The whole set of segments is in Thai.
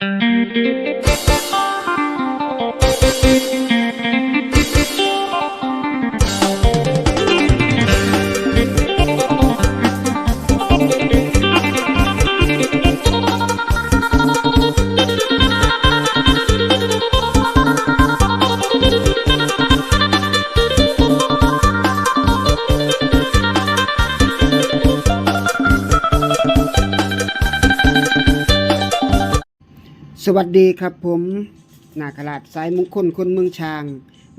ส วัสดีครับผม นาคราชสายมงคลคนเมืองช้าง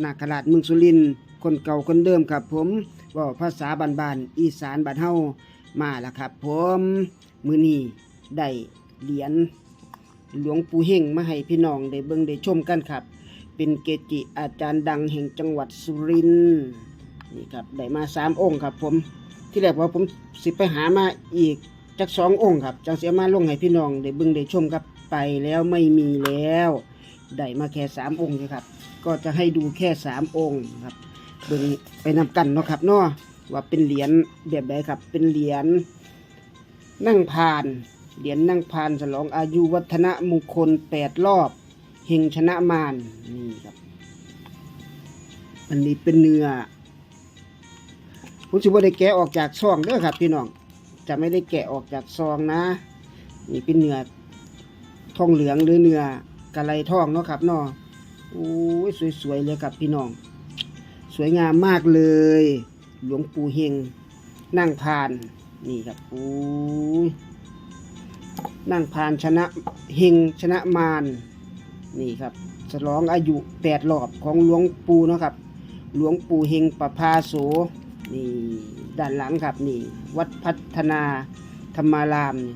นาคราชเมืองสุรินทร์คนเก่าคนเดิมครับผมว่าภาษาบ้านๆอีสานบ้านเฮามาแล้วครับผมมือนี้ได้เหรียญหลวงปู่เฮงมาให้พี่น้องได้เบิ่งได้ชมกันครับ เป็นเกจิอาจารย์ดังแห่งจังหวัดสุรินทร์นี่ครับได้มาสามองค์ครับผมที่แรกว่าผมสิไปหามาอีกจักสององค์ครับจังเสียมาลงให้พี่น้องได้เบิ่งได้ชมครับ ไปแล้วไม่มีแล้วได้มาแค่สามองค์นะครับ ก็จะให้ดูแค่สามองค์ครับเบิ่งไปนำกันเนาะครับเนาะว่าเป็นเหรียญแบบใดครับ เป็นเหรียญนั่งพาน เหรียญนั่งพานฉลองอายุวัฒนมงคลแปดรอบเฮงชนะมารนี่ครับอันนี้เป็นเนื้อผมสิบ่ได้แกะออกจากซองเด้อครับ พี่น้องจะไม่ได้แกะออกจากซองนะ นี่เป็นเนื้อ ทองเหลืองหรือเนื้อกะไลทองเนาะครับเนาะโอ้ยสวยๆเลยครับพี่น้อง สวยงามมากเลย หลวงปู่เฮงนั่งพานนี่ครับโอ้ยนั่งพานชนะเฮงชนะมารนี่ครับฉลองอายุแปดรอบของหลวงปู่เนาะครับ หลวงปู่เฮงประภาโสนี่ด้านหลังครับนี่ วัดพัฒนาธรรมารามนี่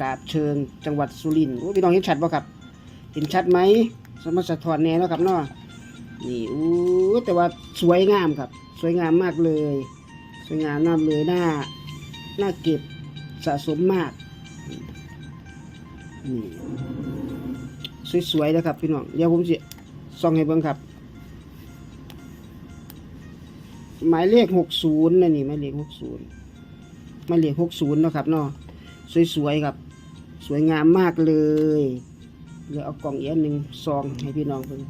กาบเชิงจังหวัดสุรินทร์โอ้พี่น้องเห็นชัดป่ะครับ เห็นชัดไหมสมสะท้อนแน่แล้วครับเนาะนี่อู้แต่ว่าสวยงามครับ สวยงามมากเลย สวยงามมากเลยหน้าหน้าเก็บสะสมมากนี่สวยๆนะครับพี่น้องเดี๋ยวผมจะส่องให้เบิ่งครับ หมายเลขหกศูนย์นะนี่หมายเลขหกศูนย์หมายเลขหกศูนย์นะครับเนาะสวยๆครับ สวยงามมากเลยเดี๋ยวเอากล่องอีกอันหนึ่งซองให้พี่น้องเพิ่ง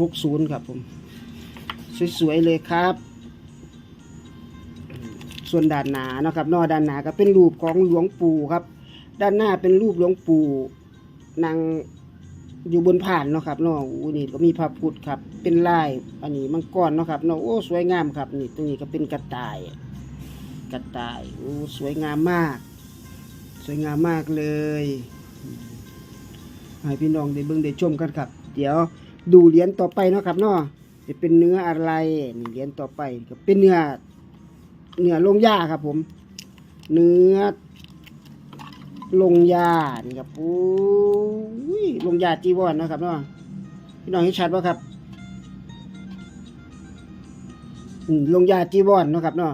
หกศูนย์ครับผม สวยๆเลยครับ ส่วนด้านหน้านะครับนอด้านหน้าก็เป็นรูปของหลวงปู่ครับ ด้านหน้าเป็นรูปหลวงปู่นางอยู่บนผ่านเนาะครับเนาะอู้นี่ก็มีพระพุทธครับ เป็นลาย อันนี้มังกรเนาะครับเนาะโอ้สวยงามครับ นี่ตรงนี้ก็เป็นกระต่าย กระต่ายโอ้สวยงามมาก สวยงามมากเลยให้พี่น้องได้เบิ่งได้ชมกันครับ เดี๋ยวดูเหรียญต่อไปเนาะครับเนาะจะเป็นเนื้ออะไรนี่เหรียญต่อไปก็เป็นเนื้อเนื้อลงหญ้าครับ ผม เนื้อลงยานี่ครับโอ้ยลงยาจีวรนนะครับเนาะพี่น้องเห็นชัดป่ะครับลงยาจีวรเนะครับเนาะ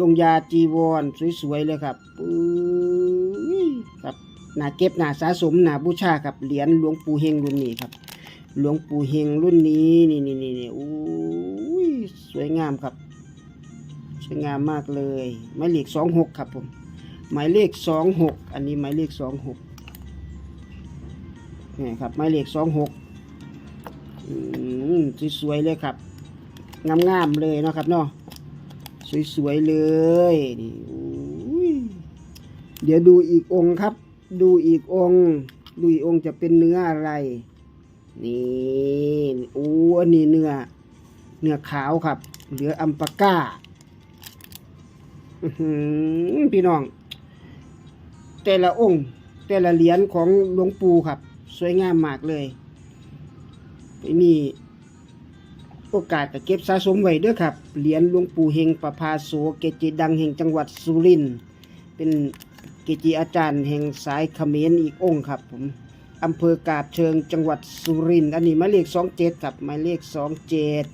ลงยาจีวรสวยๆเลยครับปุ้ยครับหนาเก็บหนาสะสมหนาบูชาครับเหรียญหลวงปู่เฮงรุ่นนี้ครับ หลวงปู่เฮงรุ่นนี้นี่นี่นี่นี่โอ้ยสวยงามครับ สวยงามมากเลยหมายเลขสองหกครับผมหมายเลขสองหกอันนี้หมายเลขสองหกนี่ครับหมายเลขสองหกสวยๆเลยครับงามๆเลยเนาะครับเนาะ สวยๆเลยนี่เดี๋ยวดูอีกองค์ครับ ดูอีกองค์ดูอีกองค์จะเป็นเนื้ออะไร นี่โอ้อันนี้เนื้อ เนื้อขาวครับ เหลืออัมปาก้าพี่น้อง แต่ละองค์ แต่ละเหรียญของหลวงปู่ครับ สวยงามมากเลยนี่ โอกาสก็เก็บสะสมไว้ด้วยครับ เหรียญหลวงปู่เฮงประภาโสเกจิดังแห่งจังหวัดสุรินทร์เป็นเกจิอาจารย์แห่งสายเขมรอีกองค์ครับผมอำเภอกาบเชิงจังหวัดสุรินทร์อันนี้หมายเลขสองเจ็ดครับหมายเลขสองเจ็ด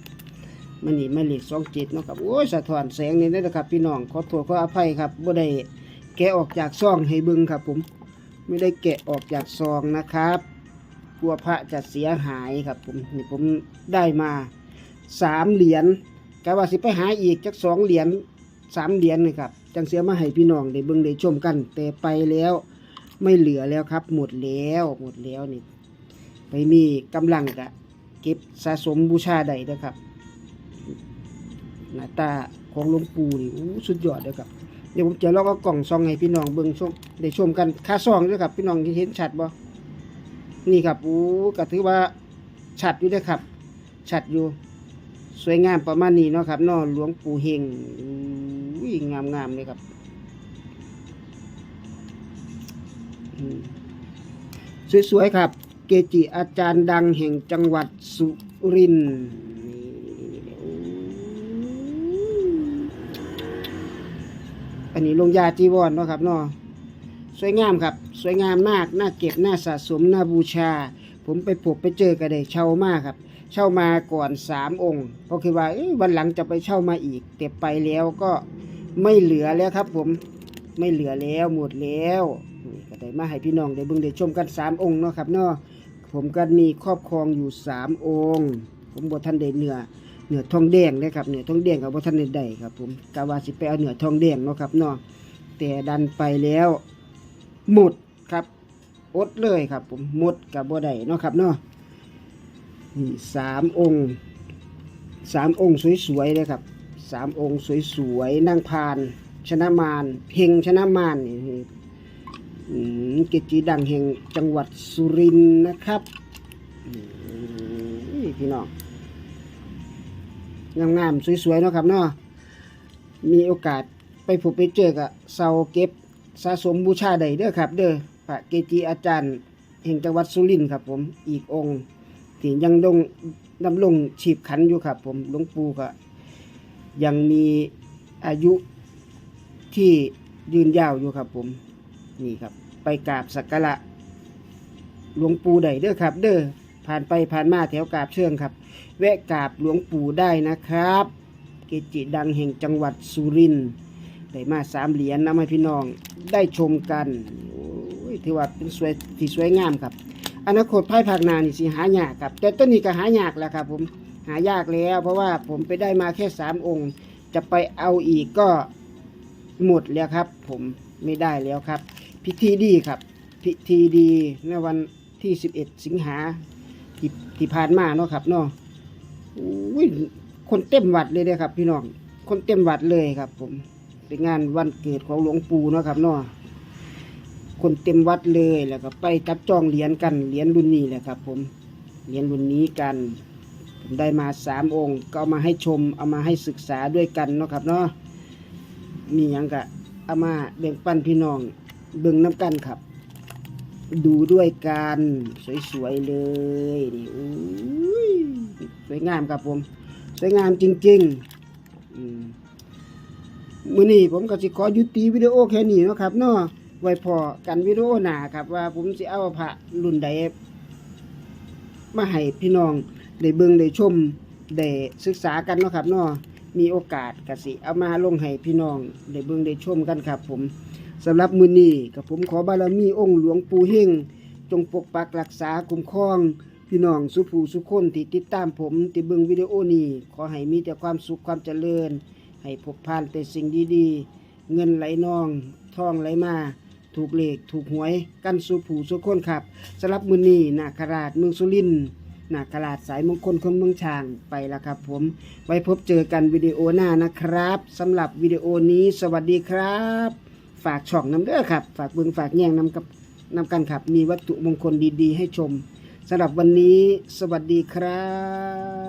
มันนี่ไม่เล็กสองเจ็ดเนาะครับโอ้ยสะท้อนแสงนี่นะครับ พี่น้องขอโทษขออภัยครับบ่ได้แกะออกจากซองให้บิ่งครับผมไม่ได้แกะออกจากซองนะครับกลัวพระจะเสียหายครับผมนี่ผมได้มา สามเหรียญกะว่าสิไปหาอีกจักสองเหรียญสามเหรียญนี่ครับจังเสียมาให้พี่น้องได้เบิ่งได้ชมกัน แต่ไปแล้วไม่เหลือแล้วครับ หมดแล้วหมดแล้วนี่ไปมีกำลังกะเก็บสะสมบูชาได้เด้อครับหน้าตาของหลวงปู่นี่สุดยอดเด้อครับเดี๋ยวผมจะลองเอากล่องซองให้พี่น้องเบิ่งชมได้ชมกันค่าซองด้วยครับ พี่น้องที่เห็นชัดบ่นี่ครับอู้ก็ถือว่าชัดอยู่เด้อครับชัดอยู่ สวยงามประมาณนี้เนาะครับเนาะหลวงปู่เฮงอุ้ยงามงามๆเลยครับสวยๆครับ เกจิอาจารย์ดังแห่งจังหวัดสุรินทร์อันนี้ลงยาจีวรเนาะครับเนาะสวยงามครับ สวยงามมาก น่าเก็บ น่าสะสม น่าบูชา ผมไปพบไปเจอกันได้เช่ามากครับ เช่ามาก่อนสามองค์เพราะคือว่าวันหลังจะไปเช่ามาอีกแต่ไปแล้วก็ไม่เหลือแล้วครับ ผมไม่เหลือแล้วหมดแล้วก็ได้มาให้พี่น้องได้เบิ่งได้ชมกันสามองค์เนาะครับเนาะผมก็มีครอบครองอยู่สามองค์ ผมบ่ทันได้เนื้อเนื้อทองแดงเลยครับเนื้อทองแดงกับบ่ทันได้ได้ครับ ผมกะว่าสิไปเอาเนื้อทองแดงเนาะครับเนาะแต่ดันไปแล้วหมดครับอดเลยครับ ผมหมดกับบ่ได้เนาะครับเนาะ นี่สามองค์สามองค์สวยๆเลยครับสามองค์สวยๆนั่งพาน ชนะมารเฮงชนะมารนี่อืมเกจิดังแห่งจังหวัดสุรินทร์นะครับพี่น้องงามๆสวยๆเนาะครับเนาะมีโอกาสไปพบไปเจอกับเสาเก็บสะสมบูชาใดเด้อครับ เด้อพระเกจิอาจารย์แห่งจังหวัดสุรินทร์ครับผมอีกองค์ ที่ยังดงดำรงชีพขันอยู่ครับ ผมหลวงปู่ก็ยังมีอายุที่ยืนยาวอยู่ครับ ผมนี่ครับ ไปกราบสักการะหลวงปู่ได้เด้อครับ เด้อผ่านไปผ่านมาแถวกราบเชิงครับ แวะกราบหลวงปู่ได้นะครับ เกจิดังแห่งจังหวัดสุรินทร์ได้มาสามเหรียญนำให้พี่น้องได้ชมกันโอ้ยถือว่าเป็นสวยที่สวยงามครับ อนาคตภายภาคหน้านี่สิหายากครับ แต่ต้นนี้ก็หายากแล้วครับผมหายากแล้ว เพราะว่าผมไปได้มาแค่สามองค์ จะไปเอาอีกก็หมดแล้วครับ ผมไม่ได้แล้วครับ พิธีดีครับ พิธีดีในวันที่สิบเอ็ดสิงหาที่ที่ผ่านมาเนาะครับเนาะอุ้ยคนเต็มวัดเลยเด้ครับ พี่น้องคนเต็มวัดเลยครับ ผมเป็นงานวันเกิดของหลวงปู่เนาะครับเนาะ คนเต็มวัดเลยแล้วก็ไปจับจองเหรียญกันเหรียญรุ่นนี้แหละครับ ผมเหรียญรุ่นนี้กัน ผมได้มาสามองค์ ก็เอามาให้ชมเอามาให้ศึกษาด้วยกันเนาะครับเนาะมีหยังกะเอามาแบ่งปันพี่น้องเบิ่งน้ำกันครับ ดูด้วยกันสวยๆเลยนี่อุ้ยสวยงามครับผม สวยงามจริงๆอืมมือนี้ผมก็สิขอยุติวิดีโอแค่นี้นะครับเนาะ ไว้พอกันวิดีโอหนาครับ ว่าผมสิเอาพระรุ่นใดมาให้พี่น้องได้เบิ่งได้ชมได้ศึกษากันเนาะครับเนาะมีโอกาสกสิเอามาลงให้พี่น้องได้เบิ่งได้ชมกันครับ ผมสำหรับมือนี้กับผมขอบารมีองค์หลวงปู่เฮงจงปกปักรักษาคุ้มครองพี่น้องสุผู้สุคนที่ติดตามผมที่เบิ่งวิดีโอนี้ขอให้มีแต่ความสุขความเจริญ ให้พบผ่านแต่สิ่งดีๆ เงินไหลนองทองไหลมา ถูกเลขถูกหวย กันสู่ผู้สุคนครับสำหรับมือนี้นาคราชเมืองสุรินทร์นาคราชสายมงคลคนเมืองช้างไปล้วครับ ผมไว้พบเจอกันวิดีโอหน้านะครับสำหรับวิดีโอนี้สวัสดีครับ ฝากช่องน้ำเด้อครับ ฝากเบิ่งฝากแย่งนำกับนำกันครับ มีวัตถุมงคลดีๆ ให้ชมสำหรับวันนี้สวัสดีครับ